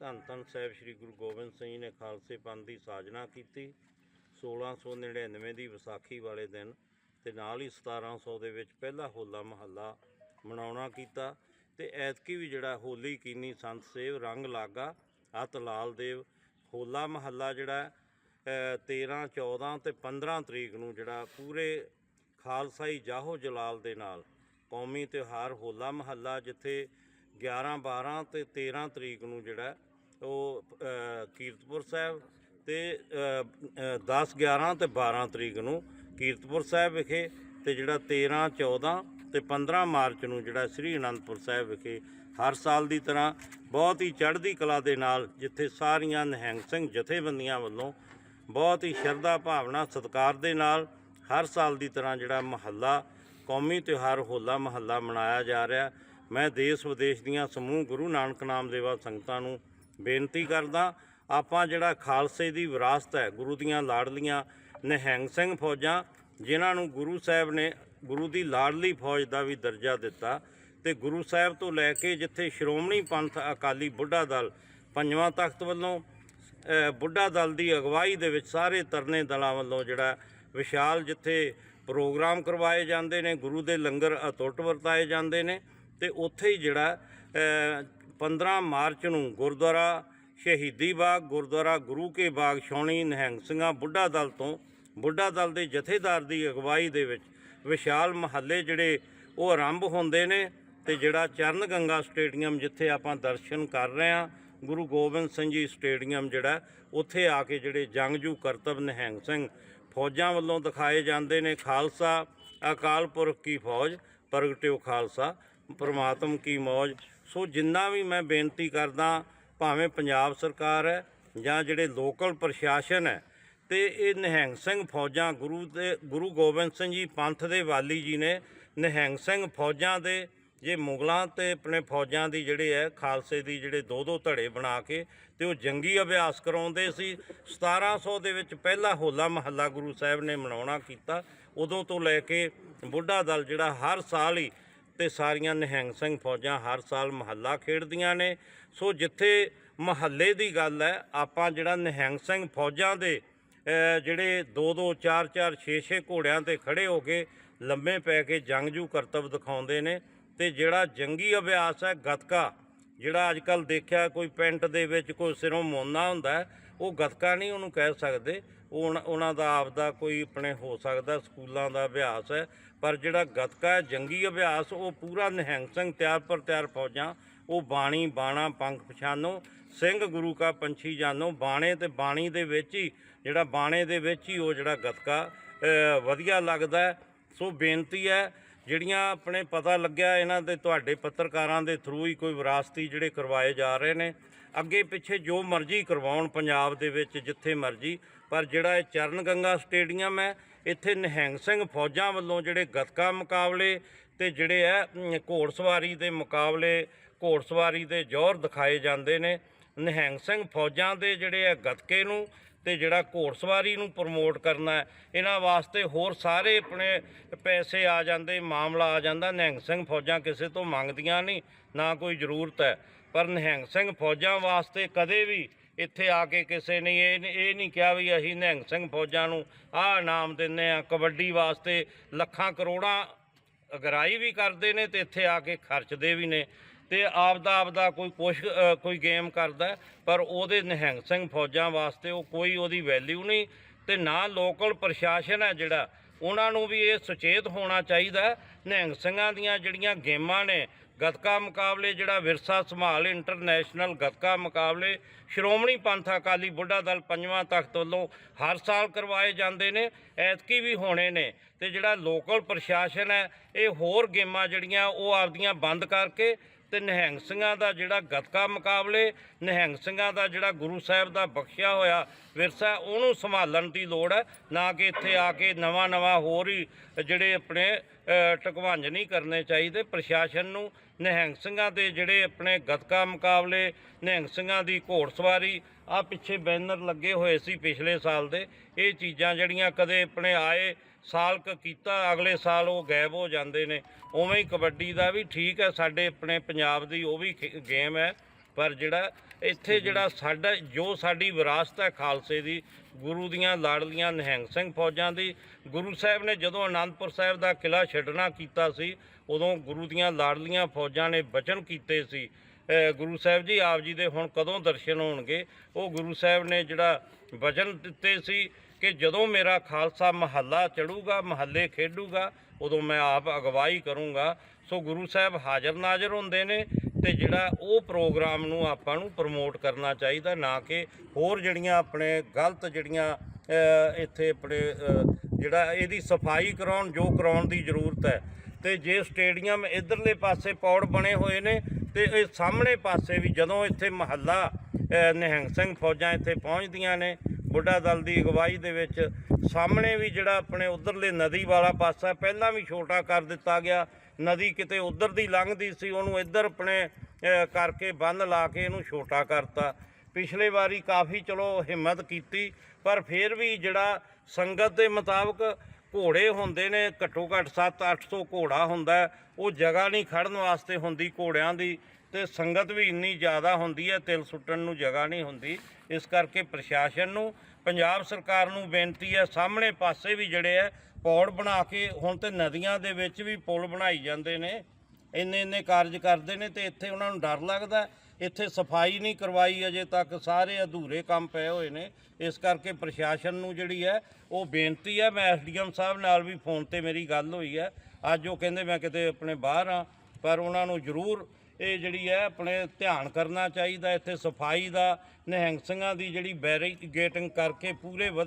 ਧੰਨ ਧੰਨ ਸਾਹਿਬ ਸ੍ਰੀ ਗੁਰੂ ਗੋਬਿੰਦ ਸਿੰਘ ਜੀ ਨੇ ਖਾਲਸੇ ਪੰਥ ਦੀ ਸਾਜਨਾ ਕੀਤੀ। 1699 ਦੀ ਵਿਸਾਖੀ ਵਾਲੇ ਦਿਨ ਤੇ ਨਾਲ ਹੀ 1700 ਦੇ ਵਿੱਚ ਪਹਿਲਾ ਹੋਲਾ ਮਹੱਲਾ ਮਨਾਉਣਾ ਕੀਤਾ ਤੇ ਐਤਕੀ ਵੀ ਜਿਹੜਾ ਹੋਲੀ ਕੀਨੀ ਸੰਤ ਸੇਵ ਰੰਗ ਲਾਗਾ ਅਤ ਲਾਲ ਦੇਵ। ਹੋਲਾ ਮਹੱਲਾ ਜਿਹੜਾ ਹੈ, ਅ, 13 14 ਤੇ 15 ਤਰੀਕ ਨੂੰ ਜਿਹੜਾ ਪੂਰੇ ਖਾਲਸਾਈ ਜਾਹੋ ਜਲਾਲ ਦੇ ਨਾਲ ਕੌਮੀ ਤਿਉਹਾਰ ਹੋਲਾ ਮਹੱਲਾ ਜਿੱਥੇ 11 12 ਤੇ 13 ਤਰੀਕ ਨੂੰ ਜਿਹੜਾ ਉਹ ਕੀਰਤਪੁਰ ਸਾਹਿਬ ਤੇ 10 11 ਤੇ 12 ਤਰੀਕ ਨੂੰ ਕੀਰਤਪੁਰ ਸਾਹਿਬ ਵਿਖੇ ਤੇ ਜਿਹੜਾ 13 14 ਤੇ 15 ਮਾਰਚ ਨੂੰ ਜਿਹੜਾ ਸ੍ਰੀ ਅਨੰਦਪੁਰ ਸਾਹਿਬ ਵਿਖੇ ਹਰ ਸਾਲ ਦੀ ਤਰ੍ਹਾਂ ਬਹੁਤ ਹੀ ਚੜ੍ਹਦੀ ਕਲਾ ਦੇ ਨਾਲ ਜਿੱਥੇ ਸਾਰੀਆਂ ਨਿਹੰਗ ਸਿੰਘ ਜਥੇਬੰਦੀਆਂ ਵੱਲੋਂ ਬਹੁਤ ਹੀ ਸ਼ਰਧਾ, ਭਾਵਨਾ, ਸਤਿਕਾਰ ਦੇ ਨਾਲ ਹਰ ਸਾਲ ਦੀ ਤਰ੍ਹਾਂ ਜਿਹੜਾ ਮਹੱਲਾ, ਕੌਮੀ ਤਿਉਹਾਰ ਹੋਲਾ ਮਹੱਲਾ ਮਨਾਇਆ ਜਾ ਰਿਹਾ। ਮੈਂ ਦੇਸ਼ ਵਿਦੇਸ਼ ਦੀਆਂ ਸਮੂਹ ਗੁਰੂ ਨਾਨਕ ਨਾਮ ਦੇਵਾ ਸੰਗਤਾਂ ਨੂੰ ਬੇਨਤੀ ਕਰਦਾ ਆਪਾਂ ਜਿਹੜਾ ਖਾਲਸੇ ਦੀ ਵਿਰਾਸਤ ਹੈ, ਗੁਰੂ ਦੀਆਂ ਲਾਡਲੀਆਂ ਨਿਹੰਗ ਸਿੰਘ ਫੌਜਾਂ, ਜਿਨ੍ਹਾਂ ਨੂੰ ਗੁਰੂ ਸਾਹਿਬ ਨੇ, ਗੁਰੂ ਦੀ ਲਾਡਲੀ ਫੌਜ ਦਾ ਵੀ ਦਰਜਾ ਦਿੱਤਾ ਤੇ ਗੁਰੂ ਸਾਹਿਬ ਤੋਂ ਲੈ ਕੇ ਜਿੱਥੇ ਸ਼੍ਰੋਮਣੀ ਪੰਥ ਅਕਾਲੀ ਬੁੱਢਾ ਦਲ ਪੰਜਵਾਂ ਤਖਤ ਵੱਲੋਂ ਬੁੱਢਾ ਦਲ ਦੀ ਅਗਵਾਈ ਦੇ ਵਿੱਚ ਸਾਰੇ ਤਰਨੇ ਦਲਾਂ ਵੱਲੋਂ ਜਿਹੜਾ ਵਿਸ਼ਾਲ ਜਿੱਥੇ ਪ੍ਰੋਗਰਾਮ ਕਰਵਾਏ ਜਾਂਦੇ ਨੇ, ਗੁਰੂ ਦੇ ਲੰਗਰ ਅਤੁੱਟ ਵਰਤਾਏ ਜਾਂਦੇ ਨੇ ਤੇ ਉੱਥੇ ਹੀ ਜਿਹੜਾ 15 ਮਾਰਚ ਨੂੰ ਗੁਰਦੁਆਰਾ ਸ਼ਹੀਦੀ ਬਾਗ, ਗੁਰਦੁਆਰਾ ਗੁਰੂ ਕੇ ਬਾਗ ਛਾਉਣੀ ਨਿਹੰਗ ਸਿੰਘਾਂ ਬੁੱਢਾ ਦਲ ਤੋਂ, ਬੁੱਢਾ ਦਲ ਦੇ ਜਥੇਦਾਰ ਦੀ ਅਗਵਾਈ ਦੇ ਵਿੱਚ ਵਿਸ਼ਾਲ ਮਹੱਲੇ ਜਿਹੜੇ ਉਹ ਆਰੰਭ ਹੁੰਦੇ ਨੇ ਤੇ ਜਿਹੜਾ ਚਰਨ ਗੰਗਾ ਸਟੇਡੀਅਮ ਜਿੱਥੇ ਆਪਾਂ ਦਰਸ਼ਨ ਕਰ ਰਹੇ ਹਾਂ, ਗੁਰੂ ਗੋਬਿੰਦ ਸਿੰਘ ਜੀ ਸਟੇਡੀਅਮ ਜਿਹੜਾ, ਉੱਥੇ ਆ ਕੇ ਜਿਹੜੇ ਜੰਗਜੂ ਕਰਤਬ ਨਿਹੰਗ ਸਿੰਘ ਫੌਜਾਂ ਵੱਲੋਂ ਦਿਖਾਏ ਜਾਂਦੇ ਨੇ, ਖਾਲਸਾ ਅਕਾਲ ਪੁਰਖ ਕੀ ਫੌਜ, ਪ੍ਰਗਟਿਓ ਖਾਲਸਾ। ਪਰਮਾਤਮ ਕੀ ਮੌਜ। ਸੋ ਜਿੰਨਾ ਵੀ ਮੈਂ ਬੇਨਤੀ ਕਰਦਾ, ਭਾਵੇਂ ਪੰਜਾਬ ਸਰਕਾਰ ਹੈ ਜਾਂ ਜਿਹੜੇ ਲੋਕਲ ਪ੍ਰਸ਼ਾਸਨ ਹੈ, ਤੇ ਇਹ ਨਿਹੰਗ ਸਿੰਘ ਫੌਜਾਂ, ਗੁਰੂ ਦੇ, ਗੁਰੂ ਗੋਬਿੰਦ ਸਿੰਘ ਜੀ, ਪੰਥ ਦੇ ਵਾਲੀ ਜੀ ਨੇ ਨਿਹੰਗ ਸਿੰਘ ਫੌਜਾਂ ਦੇ, ਜੇ ਮੁਗਲਾਂ ਤੇ ਆਪਣੇ ਫੌਜਾਂ ਦੀ ਜਿਹੜੇ ਹੈ, ਖਾਲਸੇ ਦੀ ਜਿਹੜੇ ਦੋ ਦੋ ਧੜੇ ਬਣਾ ਕੇ ਤੇ ਉਹ ਜੰਗੀ ਅਭਿਆਸ ਕਰਾਉਂਦੇ ਸੀ। 1700 ਦੇ ਵਿੱਚ ਪਹਿਲਾ ਹੋਲਾ ਮਹੱਲਾ ਗੁਰੂ ਸਾਹਿਬ ਨੇ ਮਨਾਉਣਾ ਕੀਤਾ। ਉਦੋਂ ਤੋਂ ਲੈ ਕੇ ਬੁੱਢਾ ਦਲ ਜਿਹੜਾ ਹਰ ਸਾਲ ਹੀ ਤੇ ਸਾਰੀਆਂ ਨਿਹੰਗ ਸਿੰਘ ਫੌਜਾਂ ਹਰ ਸਾਲ ਮਹੱਲਾ ਖੇਡਦੀਆਂ ਨੇ। ਸੋ ਜਿੱਥੇ ਮਹੱਲੇ ਦੀ ਗੱਲ ਹੈ, ਆਪਾਂ ਜਿਹੜਾ ਨਿਹੰਗ ਸਿੰਘ ਫੌਜਾਂ ਦੇ ਜਿਹੜੇ 2 2 4 4 6 6 ਘੋੜਿਆਂ ਤੇ ਖੜੇ ਹੋ ਕੇ ਲੰਮੇ ਪੈ ਕੇ ਜੰਗਜੂ ਕਰਤੱਵ ਦਿਖਾਉਂਦੇ ਨੇ ਤੇ ਜਿਹੜਾ ਜੰਗੀ ਅਭਿਆਸ ਹੈ, ਗਤਕਾ, ਜਿਹੜਾ ਅੱਜ ਕੱਲ ਦੇਖਿਆ ਕੋਈ ਪੈਂਟ ਦੇ ਵਿੱਚ ਕੋਈ ਸਿਰੋਂ ਮੋਨਾ ਹੁੰਦਾ ਉਹ ਗਤਕਾ ਨਹੀਂ ਉਹਨੂੰ ਕਹਿ ਸਕਦੇ। ਉਹ ਉਹਨਾਂ- ਉਹਨਾਂ ਦਾ ਆਪਦਾ ਕੋਈ ਆਪਣੇ ਹੋ ਸਕਦਾ ਸਕੂਲਾਂ ਦਾ ਅਭਿਆਸ ਹੈ ਪਰ ਜਿਹੜਾ ਗੱਤਕਾ ਹੈ ਜੰਗੀ ਅਭਿਆਸ ਉਹ ਪੂਰਾ ਨਿਹੰਗ ਸਿੰਘ ਤਿਆਰ ਪਰ ਤਿਆਰ ਫੌਜਾਂ ਉਹ ਬਾਣੀ ਬਾਣਾ ਪੰਖ ਪਛਾਨੋ ਸਿੰਘ ਗੁਰੂ ਕਾ ਪੰਛੀ ਜਾਨੋ ਬਾਣੇ ਤੇ ਬਾਣੀ ਦੇ ਵਿੱਚ ਹੀ ਜਿਹੜਾ ਬਾਣੇ ਦੇ ਵਿੱਚ ਹੀ ਉਹ ਜਿਹੜਾ ਗੱਤਕਾ ਅ, ਵਧੀਆ ਲੱਗਦਾ ਹੈ। ਸੋ ਬੇਨਤੀ ਹੈ ਜਿਹੜੀਆਂ ਆਪਣੇ ਪਤਾ ਲੱਗਿਆ ਇਹਨਾਂ ਦੇ ਤੁਹਾਡੇ ਪੱਤਰਕਾਰਾਂ ਦੇ ਥਰੂ ਹੀ ਕੋਈ ਵਿਰਾਸਤੀ ਜਿਹੜੇ ਕਰਵਾਏ ਜਾ ਰਹੇ ਨੇ ਅੱਗੇ ਪਿੱਛੇ ਜੋ ਮਰਜ਼ੀ ਕਰਵਾਉਣ ਪੰਜਾਬ ਦੇ ਵਿੱਚ ਜਿੱਥੇ ਮਰਜ਼ੀ ਪਰ ਜਿਹੜਾ ਇਹ ਚਰਨ ਗੰਗਾ ਸਟੇਡੀਅਮ ਹੈ, ਇੱਥੇ ਨਿਹੰਗ ਸਿੰਘ ਫੌਜਾਂ ਵੱਲੋਂ ਜਿਹੜੇ ਗੱਤਕਾ ਮੁਕਾਬਲੇ ਤੇ ਜਿਹੜੇ ਹੈ ਘੋੜਸਵਾਰੀ ਦੇ ਮੁਕਾਬਲੇ, ਘੋੜਸਵਾਰੀ ਦੇ ਜ਼ੋਰ ਦਿਖਾਏ ਜਾਂਦੇ ਨੇ। ਨਿਹੰਗ ਸਿੰਘ ਫੌਜਾਂ ਦੇ ਜਿਹੜੇ ਹੈ ਗੱਤਕੇ ਨੂੰ ਤੇ ਜਿਹੜਾ ਘੋੜਸਵਾਰੀ ਨੂੰ ਪ੍ਰਮੋਟ ਕਰਨਾ ਹੈ ਇਹਨਾਂ ਵਾਸਤੇ ਹੋਰ ਸਾਰੇ ਆਪਣੇ ਪੈਸੇ ਆ ਜਾਂਦੇ, ਮਾਮਲਾ ਆ ਜਾਂਦਾ। ਨਿਹੰਗ ਸਿੰਘ ਫੌਜਾਂ ਕਿਸੇ ਤੋਂ ਮੰਗਦੀਆਂ ਨਹੀਂ, ਨਾ ਕੋਈ ਜ਼ਰੂਰਤ ਹੈ ਪਰ ਨਿਹੰਗ ਸਿੰਘ ਫੌਜਾਂ ਵਾਸਤੇ ਕਦੇ ਵੀ ਇੱਥੇ ਆ ਕੇ ਕਿਸੇ ਨੇ ਇਹ ਇਹ ਨਹੀਂ ਕਿਹਾ ਵੀ ਅਸੀਂ ਨਿਹੰਗ ਸਿੰਘ ਫੌਜਾਂ ਨੂੰ ਆਹ ਇਨਾਮ ਦਿੰਨੇ ਆ ਕਬੱਡੀ ਵਾਸਤੇ ਲੱਖਾਂ ਕਰੋੜਾਂ ਅਗਰਾਈ ਵੀ ਕਰਦੇ ਨੇ ਤੇ ਇੱਥੇ ਆ ਕੇ ਖਰਚਦੇ ਵੀ ਨੇ ਤੇ ਆਪਦਾ ਆਪਦਾ ਕੋਈ ਕੁਛ ਕੋਈ ਗੇਮ ਕਰਦਾ ਪਰ ਉਹਦੇ ਨਿਹੰਗ ਸਿੰਘ ਫੌਜਾਂ ਵਾਸਤੇ ਉਹ ਕੋਈ ਉਹਦੀ ਵੈਲਿਊ ਨਹੀਂ ਤੇ ਨਾ ਲੋਕਲ ਪ੍ਰਸ਼ਾਸਨ ਹੈ ਜਿਹੜਾ, ਉਹਨਾਂ ਨੂੰ ਵੀ ਇਹ ਸੁਚੇਤ ਹੋਣਾ ਚਾਹੀਦਾ ਨਿਹੰਗ ਸਿੰਘਾਂ ਦੀਆਂ ਜਿਹੜੀਆਂ ਗੇਮਾਂ ਨੇ ਗੱਤਕਾ ਮੁਕਾਬਲੇ ਜਿਹੜਾ ਵਿਰਸਾ ਸੰਭਾਲ ਇੰਟਰਨੈਸ਼ਨਲ ਗੱਤਕਾ ਮੁਕਾਬਲੇ, ਸ਼੍ਰੋਮਣੀ ਪੰਥ ਅਕਾਲੀ ਬੁੱਢਾ ਦਲ ਪੰਜਵਾਂ ਤਖਤ ਵੱਲੋਂ ਹਰ ਸਾਲ ਕਰਵਾਏ ਜਾਂਦੇ ਨੇ, ਐਤਕੀ ਵੀ ਹੋਣੇ ਨੇ ਤੇ ਜਿਹੜਾ ਲੋਕਲ ਪ੍ਰਸ਼ਾਸਨ ਹੈ, ਇਹ ਹੋਰ ਗੇਮਾਂ ਜਿਹੜੀਆਂ ਉਹ ਆਪਦੀਆਂ ਬੰਦ ਕਰਕੇ ਤੇ ਨਿਹੰਗ ਸਿੰਘਾਂ ਦਾ ਜਿਹੜਾ ਗੱਤਕਾ ਮੁਕਾਬਲੇ ਨਿਹੰਗ ਸਿੰਘਾਂ ਦਾ ਜਿਹੜਾ ਗੁਰੂ ਸਾਹਿਬ ਦਾ ਬਖਸ਼ਿਆ ਹੋਇਆ ਵਿਰਸਾ ਉਹਨੂੰ ਸੰਭਾਲਣ ਦੀ ਲੋੜ ਹੈ। ਨਾ ਕਿ ਇੱਥੇ ਆ ਕੇ ਨਵਾਂ ਨਵਾਂ ਹੋਰ ਹੀ ਜਿਹੜੇ ਆਪਣੇ ਅ, ਟਕਵਾਂਜ ਨਹੀਂ ਕਰਨੇ ਚਾਹੀਦੇ। ਪ੍ਰਸ਼ਾਸਨ ਨੂੰ ਨਿਹੰਗ ਸਿੰਘਾਂ ਦੇ ਜਿਹੜੇ ਆਪਣੇ ਗੱਤਕਾ ਮੁਕਾਬਲੇ ਨਿਹੰਗ ਸਿੰਘਾਂ ਦੀ ਘੋੜਸਵਾਰੀ ਆ ਪਿੱਛੇ ਬੈਨਰ ਲੱਗੇ ਹੋਏ ਸੀ ਪਿਛਲੇ ਸਾਲ ਦੇ। ਇਹ ਚੀਜ਼ਾਂ ਜਿਹੜੀਆਂ ਕਦੇ ਆਪਣੇ ਆਏ ਸਾਲ ਕ ਕੀਤਾ, ਅਗਲੇ ਸਾਲ ਉਹ ਗਾਇਬ ਹੋ ਜਾਂਦੇ ਨੇ। ਉਵੇਂ ਹੀ ਕਬੱਡੀ ਦਾ ਵੀ ਠੀਕ ਹੈ, ਸਾਡੇ ਆਪਣੇ ਪੰਜਾਬ ਦੀ ਉਹ ਵੀ ਖੇ- ਗੇਮ ਹੈ। ਪਰ ਜਿਹੜਾ ਇੱਥੇ ਜਿਹੜਾ ਸਾਡਾ, ਜੋ ਸਾਡੀ ਵਿਰਾਸਤ ਹੈ ਖਾਲਸੇ ਦੀ, ਗੁਰੂ ਦੀਆਂ ਲਾੜਲੀਆਂ ਨਿਹੰਗ ਸਿੰਘ ਫੌਜਾਂ ਦੀ, ਗੁਰੂ ਸਾਹਿਬ ਨੇ ਜਦੋਂ ਅਨੰਦਪੁਰ ਸਾਹਿਬ ਦਾ ਕਿਲਾ ਛੱਡਣਾ ਕੀਤਾ ਸੀ, ਉਦੋਂ ਗੁਰੂ ਦੀਆਂ ਲਾੜਲੀਆਂ ਫੌਜਾਂ ਨੇ ਬਚਨ ਕੀਤੇ ਸੀ। ਗੁਰੂ ਸਾਹਿਬ ਜੀ ਆਪ ਜੀ ਦੇ ਹੁਣ ਕਦੋਂ ਦਰਸ਼ਨ ਹੋਣਗੇ? ਉਹ ਗੁਰੂ ਸਾਹਿਬ ਨੇ ਜਿਹੜਾ ਵਚਨ ਦਿੱਤੇ ਸੀ ਕਿ ਜਦੋਂ ਮੇਰਾ ਖਾਲਸਾ ਮਹੱਲਾ ਚੜੂਗਾ, ਮਹੱਲੇ ਖੇਡੂਗਾ, ਉਦੋਂ ਮੈਂ ਆਪ ਅਗਵਾਈ ਕਰੂੰਗਾ। ਸੋ ਗੁਰੂ ਸਾਹਿਬ ਹਾਜ਼ਰ ਨਾਜ਼ਰ ਹੁੰਦੇ ਨੇ ਤੇ ਜਿਹੜਾ ਉਹ ਪ੍ਰੋਗਰਾਮ ਨੂੰ ਆਪਾਂ ਨੂੰ ਪ੍ਰਮੋਟ ਕਰਨਾ ਚਾਹੀਦਾ, ਨਾ ਕਿ ਹੋਰ ਜਿਹੜੀਆਂ ਆਪਣੇ ਗਲਤ ਜਿਹੜੀਆਂ ਇੱਥੇ ਆਪਣੇ ਜਿਹੜਾ ਇਹਦੀ ਸਫ਼ਾਈ ਕਰਾਉਣ, ਜੋ ਕਰਾਉਣ ਦੀ ਜ਼ਰੂਰਤ ਹੈ। ਤੇ ਜੇ ਸਟੇਡੀਅਮ ਇਧਰਲੇ ਪਾਸੇ ਪੌੜ ਬਣੇ ਹੋਏ ਨੇ ਤੇ ਇਹ ਸਾਹਮਣੇ ਪਾਸੇ ਵੀ ਜਦੋਂ ਇੱਥੇ ਮਹੱਲਾ ਨਿਹੰਗ ਸਿੰਘ ਫੌਜਾਂ ਇੱਥੇ ਪਹੁੰਚਦੀਆਂ ਨੇ ਬੁੱਢਾ ਦਲ ਦੀ ਅਗਵਾਈ ਦੇ ਵਿੱਚ ਸਾਹਮਣੇ ਵੀ ਜਿਹੜਾ ਆਪਣੇ ਉਧਰਲੇ ਨਦੀ ਵਾਲਾ ਪਾਸਾ ਪਹਿਲਾਂ ਵੀ ਛੋਟਾ ਕਰ ਦਿੱਤਾ ਗਿਆ। ਨਦੀ ਕਿਤੇ ਉਧਰ ਦੀ ਲੰਘਦੀ ਸੀ, ਉਹਨੂੰ ਇੱਧਰ ਆਪਣੇ ਕਰਕੇ ਬੰਨ ਲਾ ਕੇ ਇਹਨੂੰ ਛੋਟਾ ਕਰਤਾ। ਪਿਛਲੇ ਵਾਰੀ ਕਾਫੀ ਚਲੋ ਹਿੰਮਤ ਕੀਤੀ, ਪਰ ਫਿਰ ਵੀ ਜਿਹੜਾ ਸੰਗਤ ਦੇ ਮੁਤਾਬਕ ਘੋੜੇ ਹੁੰਦੇ ਨੇ, ਘੱਟੋ ਘੱਟ 7-800 ਘੋੜਾ ਹੁੰਦਾ ਉਹ ਜਗ੍ਹਾ ਨਹੀਂ ਖੜਨ ਵਾਸਤੇ ਹੁੰਦੀ ਘੋੜਿਆਂ ਦੀ। ਤੇ ਸੰਗਤ ਵੀ ਇੰਨੀ ਜ਼ਿਆਦਾ ਹੁੰਦੀ ਹੈ, ਤਿਲ ਸੁੱਟਣ ਨੂੰ ਜਗ੍ਹਾ ਨਹੀਂ ਹੁੰਦੀ। ਇਸ ਕਰਕੇ ਪ੍ਰਸ਼ਾਸਨ ਨੂੰ, ਪੰਜਾਬ ਸਰਕਾਰ ਨੂੰ ਬੇਨਤੀ ਹੈ, ਸਾਹਮਣੇ ਪਾਸੇ ਵੀ ਜਿਹੜੇ ਹੈ, ਪੌੜ ਬਣਾ ਕੇ ਹੁਣ ਤੇ ਨਦੀਆਂ ਦੇ ਵਿੱਚ ਵੀ ਪੁਲ ਬਣਾਈ ਜਾਂਦੇ ਨੇ। ਇੰਨੇ ਇੰਨੇ ਕਾਰਜ ਕਰਦੇ ਨੇ ਤੇ ਇੱਥੇ ਉਹਨਾਂ ਨੂੰ ਡਰ ਲੱਗਦਾ ਇੱਥੇ ਸਫ਼ਾਈ ਨਹੀਂ ਕਰਵਾਈ ਅਜੇ ਤੱਕ, ਸਾਰੇ ਅਧੂਰੇ ਕੰਮ ਪਏ ਹੋਏ ਨੇ। ਇਸ ਕਰਕੇ ਪ੍ਰਸ਼ਾਸਨ ਨੂੰ ਜਿਹੜੀ ਹੈ, ਉਹ ਬੇਨਤੀ ਹੈ। ਮੈਂ ਐਸਡੀਐਮ ਸਾਹਿਬ ਨਾਲ ਵੀ ਫੋਨ ਤੇ ਮੇਰੀ ਗੱਲ ਹੋਈ ਹੈ। ਅੱਜ ਉਹ ਕਹਿੰਦੇ, ਮੈਂ ਕਿਤੇ ਆਪਣੇ ਬਾਹਰ ਆ ਪਰ ਉਹਨਾਂ ਨੂੰ ਜ਼ਰੂਰ ਇਹ ਜਿਹੜੀ ਹੈ ਆਪਣੇ ਧਿਆਨ ਕਰਨਾ ਚਾਹੀਦਾ, ਇੱਥੇ ਸਫ਼ਾਈ ਦਾ, ਨਿਹੰਗ ਸਿੰਘਾਂ ਦੀ ਜਿਹੜੀ ਬੈਰੀਕੇਟਿੰਗ ਕਰਕੇ ਪੂਰੇ ਵਧੀਆ